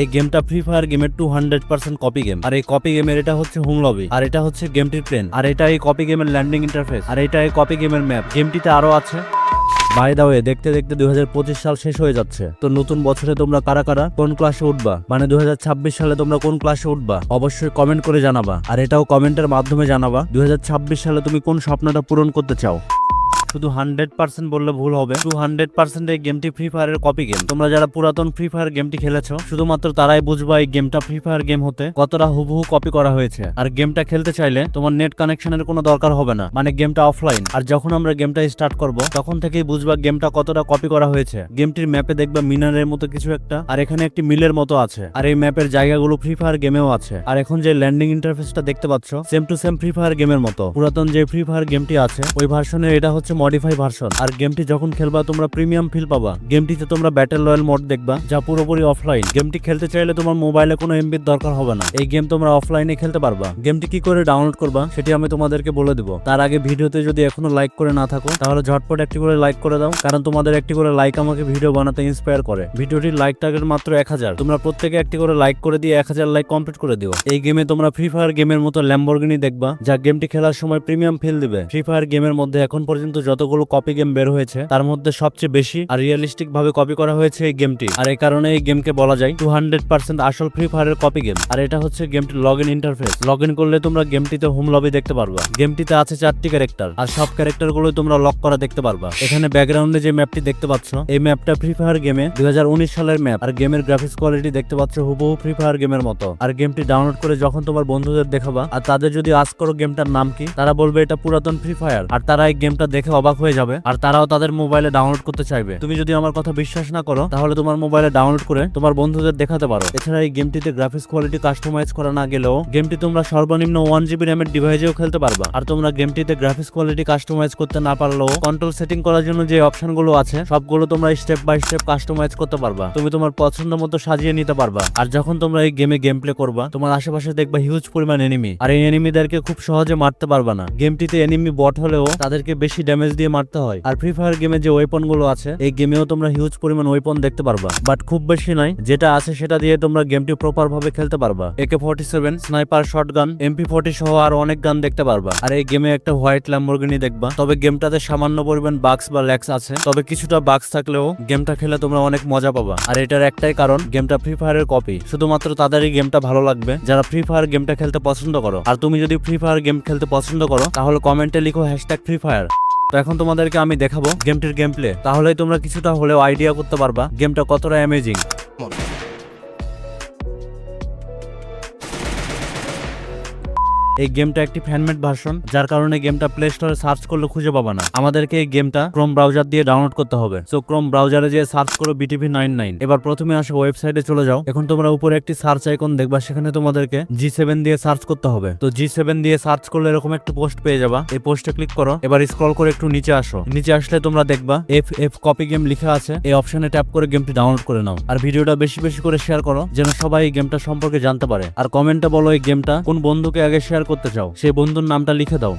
এই গেমটা free fire গেমের টু হান্ড্রেড কপি গেম আর এই কপি গেমের এটা হচ্ছে হোম লবি আর এটা হচ্ছে গেমটির ট্রেন আর এটা এই কপি গেমের ল্যান্ডিং ইন্টারফেস আর এটা এই কপি গেমের ম্যাপ গেমটিতে আরও আছে। বাই দা ওয়ে দেখতে দেখতে দুই হাজার পঁচিশ সাল শেষ হয়ে যাচ্ছে। তো নতুন বছরে তোমরা কারা কারা, কোন ক্লাসে উঠবা? মানে দুই হাজার ছাব্বিশ সালে তোমরা কোন ক্লাসে উঠবা? অবশ্যই কমেন্ট করে জানাবা। আর এটাও কমেন্টের মাধ্যমে জানাবা। দুই হাজার ছাব্বিশ সালে তুমি কোন স্বপ্নটা পূরণ করতে চাও? শুধু হান্ড্রেড পার্সেন্ট বললে ভুল হবে। টু হান্ড্রেড পার্সেন্ট এই গেমটি ফ্রি ফায়ারের কপি গেম তোমরা যারা পুরাতন ফ্রি ফায়ার গেমটি খেলেছো, শুধুমাত্র তারাই বুঝবা এই গেমটা ফ্রি ফায়ার গেম হতে কতটা হুবহু কপি করা হয়েছে। আর গেমটা খেলতে চাইলে তোমার নেট কানেকশনের কোনো দরকার হবে না। মানে গেমটা অফলাইন আর যখন আমরা গেমটা স্টার্ট করব, তখন থেকেই বুঝবা গেমটা কতটা কপি করা হয়েছে। গেমটির ম্যাপে দেখবা মিনারের মতো কিছু একটা, আর এখানে একটি মিলের মতো আছে। আর এই ম্যাপের জায়গাগুলো ফ্রি ফায়ার গেমেও আছে। আর এখন যে ল্যান্ডিং ইন্টারফেসটা দেখতে পাচ্ছ same to same Free Fire গেমের মতো। পুরাতন যে ফ্রি ফায়ার গেমটি আছে, ওই ভার্সনের এটা হচ্ছে মডিফাই ভার্সন আর গেমটি যখন খেলবা, তোমরা প্রিমিয়াম ফিল পাবা। গেমটিতে তোমরা ব্যাটেল রয়্যাল মোড দেখবা, যা পুরোপুরি অফলাইন গেমটি খেলতে চাইলে তোমার মোবাইলে কোনো এমবির দরকার হবে না। এই গেম তোমরা অফলাইনে খেলতে পারবা। গেমটি কি করে ডাউনলোড করবা, সেটি আমি তোমাদেরকে বলে দিব। তার আগে ভিডিওতে যদি এখনও লাইক করে না থাকো, তাহলে ঝটপট একটি করে লাইক করে দাও, কারণ তোমাদের একটি করে লাইক আমাকে ভিডিও বানাতে ইন্সপায়ার করে। ভিডিওটির লাইক টার্গেট মাত্র এক হাজার। তোমরা প্রত্যেকে একটি করে লাইক করে দিয়ে এক হাজার লাইক কমপ্লিট করে দিও। এই গেমে তোমরা ফ্রি ফায়ার গেমের মতো ল্যাম্বরগিনি দেখবা, যা গেমটি খেলার সময় প্রিমিয়াম ফিল দিবে। ফ্রি ফায়ার গেমের মধ্যে এখন পর্যন্ত যতগুলো কপি গেম বের হয়েছে, তার মধ্যে সবচেয়ে বেশি আর রিয়েলিস্টিক ভাবে কপি করা হয়েছে এই গেমটি আর এই কারণে এই গেমকে বলা যায় টু হান্ড্রেড পার্সেন্ট আসল ফ্রি ফায়ারের কপি গেম আর এটা হচ্ছে গেমটির log in interface log in করলে তোমরা গেমটিতে হোম লবি দেখতে পারবা। গেমটিতে আছে চারটি ক্যারেক্টার আর সব ক্যারেক্টারগুলো তোমরা লক করা দেখতে পারবা। এখানে ব্যাকগ্রাউন্ডে যে ম্যাপটি দেখতে পাচ্ছ, এই ম্যাপটা ফ্রি ফায়ার গেমে দুই সালের ম্যাপ আর গেমের গ্রাফিক্স কোয়ালিটি দেখতে পাচ্ছ হুবহু ফ্রি ফায়ার গেমের মতো। আর গেমটি ডাউনলোড করে যখন তোমার বন্ধুদের দেখাবা, আর তাদের যদি আজ করো গেমটার নাম কি, তারা বলবে এটা পুরাতন ফ্রি ফায়ার আর তারা এই গেমটা দেখে অবাক হয়ে যাবে আর তারাও তাদের মোবাইলে ডাউনলোড করতে চাইবে। তুমি যদি আমার কথা বিশ্বাস না করো, তাহলে তোমার মোবাইলে ডাউনলোড করে তোমার বন্ধুদের দেখাতে পারো। এছাড়া এই গেমটিতে গ্রাফিক্স কোয়ালিটি কাস্টমাইজ করা না গেলেও গেমটি তোমরা সর্বনিম্ন ওয়ান জিবি র্যামের ডিভাইসেও খেলতে পারবা। আর তোমরা গেমটিতে গ্রাফিক্স কোয়ালিটি কাস্টমাইজ করতে না পারলেও কন্ট্রোল সেটিং করার জন্য যে অপশনগুলো আছে, সবগুলো তোমরা স্টেপ বাই স্টেপ কাস্টমাইজ করতে পারবা। তুমি তোমার পছন্দ মতো সাজিয়ে নিতে পারবা। আর যখন তোমরা এই গেমে গেম প্লে করবা, তোমার আশেপাশে দেখবা হিউজ পরিমাণ এনিমি আর এই এনিমিদেরকে খুব সহজে মারতে পারবা না। গেমটিতে এনিমি বট হলেও তাদেরকে বেশি ড্যামেজ দিয়ে মারতে হয়। আর ফ্রি ফায়ার গেমে যে ওয়েপনগুলো আছে, এই গেমেও তোমরা হিউজ পরিমাণ ওয়েপন দেখতে পারবা। বাট খুব বেশি নয়, যেটা আছে সেটা দিয়ে তোমরা গেমটি প্রপার ভাবে খেলতে পারবা। AK forty seven sniper shotgun MP forty সহ আর অনেক গান দেখতে পারবা। আর এই গেমে একটা হোয়াইট ল্যাম্বরগিনি দেখবা। তবে গেমটাতে সামান্য পরিমাণ বাক্স বা ল্যাক্স আছে। তবে কিছুটা বাক্স থাকলেও গেমটা খেলে তোমরা অনেক মজা পাবা। আর এটার একটাই কারণ গেমটা ফ্রি ফায়ারের কপি শুধুমাত্র তাদেরই গেমটা ভালো লাগবে। যারা ফ্রি ফায়ার গেমটা খেলতে পছন্দ করো। আর তুমি যদি ফ্রি ফায়ার গেম খেলতে পছন্দ করো, তাহলে কমেন্টে লিখো হ্যাশট্যাগ ফ্রি ফায়ার তো এখন তোমাদেরকে আমি দেখাবো গেমটির গেম প্লে তাহলেই তোমরা কিছুটা হলেও আইডিয়া করতে পারবা। গেমটা কতটা অ্যামেজিং এই গেমটা একটি ফ্যানমেড ভার্সন যার কারণে গেমটা প্লে স্টোরে সার্চ করলে খুঁজে পাবা না। আমাদেরকে এই গেমটা ক্রোম ব্রাউজার দিয়ে ডাউনলোড করতে হবে। সো ক্রোম ব্রাউজারে যে সার্চ করো বিটিভি নাইন নাইন এবার প্রথমে আসো ওয়েবসাইটে চলে যাও। এখন তোমরা উপরে একটি সার্চ আইকন দেখবা, সেখানে তোমাদেরকে জি সেভেন দিয়ে সার্চ করতে হবে। তো জি সেভেন দিয়ে সার্চ করলে এরকম একটা পোস্ট পেয়ে যাবা। এই পোস্টে ক্লিক করো। এবার স্ক্রল করে একটু নিচে আসো। নিচে আসলে তোমরা দেখবা এফ এফ কপি গেম লেখা আছে। এই অপশনে ট্যাপ করে গেমটি ডাউনলোড করে নাও। আর ভিডিওটা বেশি বেশি করে শেয়ার করো, যেন সবাই এই গেমটা সম্পর্কে জানতে পারে। আর কমেন্টে বলো এই গেমটা কোন বন্ধুকে আগে শেয়ার করতে চাও সেই বন্ধুর নামটা লিখে দাও।